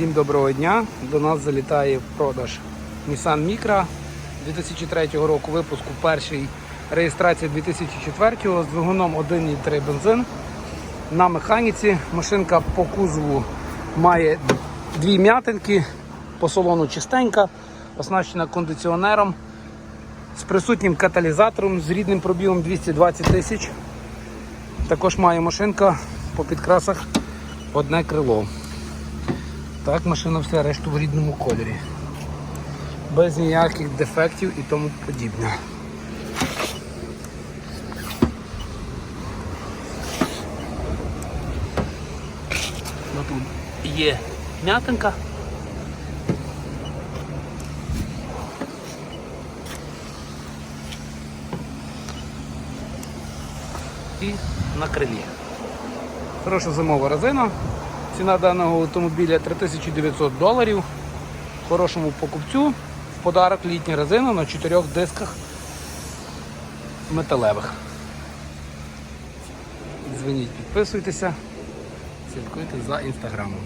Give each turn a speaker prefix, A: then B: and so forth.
A: Всім доброго дня! До нас залітає в продаж Nissan Micra 2003 року випуску перший реєстрація 2004 з двигуном 1,3 бензин. На механіці машинка по кузову має дві м'ятинки, по салону чистенька, оснащена кондиціонером з присутнім каталізатором з рідним пробігом 220 тисяч. Також має машинка по підкрасах одне крило. Так, машина все решту в рідному кольорі. Без ніяких дефектів і тому подібне. Ну, тут є м'ятинка. І на крилі. Хороша зимова резина. Ціна даного автомобіля 3900 доларів. Хорошому покупцю в подарок літня резина на чотирьох дисках металевих. Дзвоніть, підписуйтеся, слідкуйте за інстаграмом.